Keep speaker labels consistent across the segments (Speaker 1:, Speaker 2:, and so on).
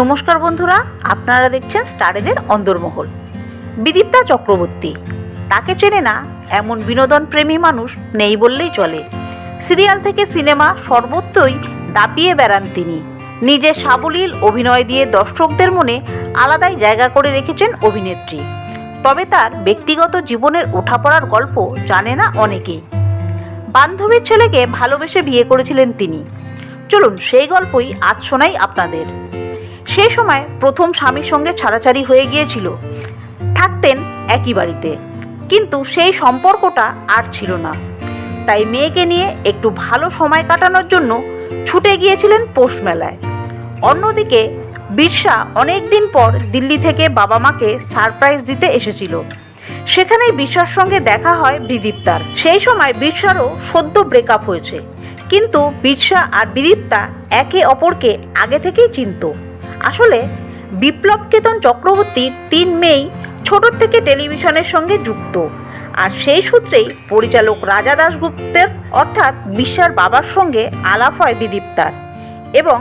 Speaker 1: নমস্কার বন্ধুরা, আপনারা দেখছেন স্টারেদের অন্দরমহল বিদীপ্তা চক্রবর্তী। তাকে চেনে না, এমন বিনোদন প্রেমী মানুষ নেই বললেই চলে। সিরিয়াল থেকে সিনেমা সর্বত্রই দাপিয়ে বেড়ান তিনি। নিজের সাবলীল অভিনয় দিয়ে দর্শকদের মনে আলাদাই জায়গা করে রেখেছেন অভিনেত্রী। তবে তার ব্যক্তিগত জীবনের ওঠাপড়ার গল্প জানে না অনেকেই বান্ধবীর ছেলেকে ভালোবেসে বিয়ে করেছিলেন তিনি। চলুন সেই গল্পই আজ শোনাই আপনাদের। সেই সময় প্রথম স্বামীর সঙ্গে ছাড়াছাড়ি হয়ে গিয়েছিল। থাকতেন একই বাড়িতে। কিন্তু সেই সম্পর্কটা আর ছিল না। তাই মেয়েকে নিয়ে একটু ভালো সময় কাটানোর জন্য ছুটে গিয়েছিলেন পৌষ মেলায়। অন্যদিকে বিরসা অনেক দিন পর দিল্লি থেকে বাবা মাকে সারপ্রাইজ দিতে এসেছিল। সেখানেই বিরসার সঙ্গে দেখা হয় বিদীপ্তার সেই সময় বিরসারও সদ্য ব্রেকআপ হয়েছে। কিন্তু বিরসা আর বিদীপ্তা একে অপরকে আগে থেকেই চিনত। আসলে বিপ্লব কেতন চক্রবর্তীর তিন মেয়েই ছোট থেকে টেলিভিশনের সঙ্গে যুক্ত। আর সেই সূত্রেই পরিচালক রাজা দাশগুপ্তের, অর্থাৎ বিশ্বার বাবার সঙ্গে আলাপ হয় বিদীপ্তার এবং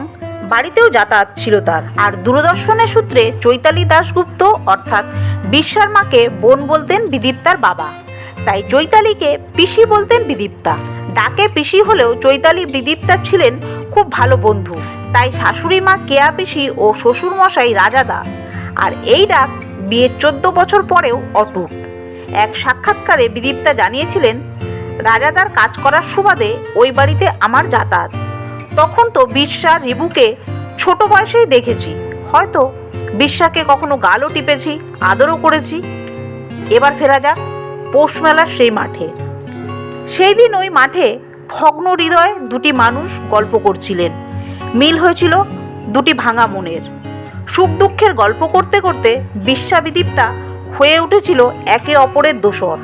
Speaker 1: বাড়িতেও যাতায়াত ছিল তার। আর দূরদর্শনের সূত্রে চৈতালি দাশগুপ্ত, অর্থাৎ বিশ্বার মাকে বোন বলতেন বিদীপ্তার বাবা। তাই চৈতালিকে পিসি বলতেন বিদীপ্তা ডাকে পিসি হলেও চৈতালি বিদীপ্তা ছিলেন খুব ভালো বন্ধু। তাই শাশুড়ি মা কেয়া পিসি ও শ্বশুর মশাই রাজাদা। আর এই ডাক বিয়ের চোদ্দ বছর পরেও অটুট। এক সাক্ষাৎকারে বিদীপ্তা জানিয়েছিলেন, রাজাদার কাজ করার সুবাদে ওই বাড়িতে আমার যাতায়াত। তখন তো বিশ্বা রিবুকে ছোট বয়সেই দেখেছি। হয়তো বিশ্বাকে কখনো গালও টিপেছি, আদরও করেছি। এবার ফেরা যাক পৌষ মেলার সেই মাঠে। সেই দিন ওই মাঠে ভগ্ন হৃদয় দুটি মানুষ গল্প করছিলেন। মিল হয়েছিল দুটি ভাঙা মনের। সুখ দুঃখের গল্প করতে করতে বিশ্বাবিদীপ্তা হয়ে উঠেছিল একে অপরের দোসর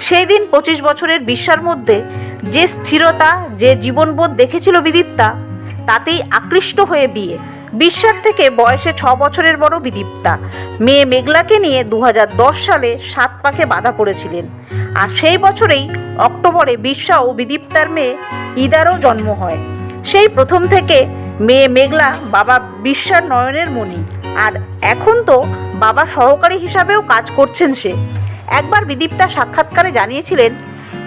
Speaker 1: সেই দিন পঁচিশ বছরের বিশ্বার মধ্যে যে স্থিরতা, যে জীবনবোধ দেখেছিল বিদীপ্তা, তাতেই আকৃষ্ট হয়ে বিয়ে। বিশ্বার থেকে বয়সে ছ বছরের বড় বিদীপ্তা। মেয়ে মেঘলাকে নিয়ে দু হাজার দশ সালে সাত পাকে বাধা পড়েছিলেন। আর সেই বছরেই অক্টোবরে বিশ্বা ও বিদীপ্তার মেয়ে ইদারও জন্ম হয়। সেই প্রথম থেকে মেয়ে মেঘলা বাবা বিশ্বার নয়নের মণি। আর এখন তো বাবা সহকারী হিসাবেও কাজ করছেন সে। একবার বিদীপ্তা সাক্ষাৎকারে জানিয়েছিলেন,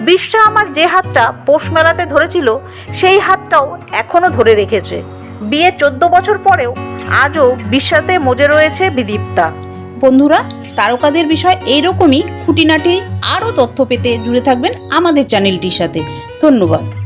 Speaker 1: বিশ্বা আমার যে হাতটা পোষ মেলাতে ধরেছিল, সেই হাতটাও এখনও ধরে রেখেছে। বিয়ে চোদ্দ বছর পরেও আজও বিশ্বাতে মজে রয়েছে বিদীপ্তা।
Speaker 2: বন্ধুরা, তারকাদের বিষয় এইরকমই। খুঁটিনাটি আরও তথ্য পেতে জুড়ে থাকবেন আমাদের চ্যানেলটির সাথে। ধন্যবাদ।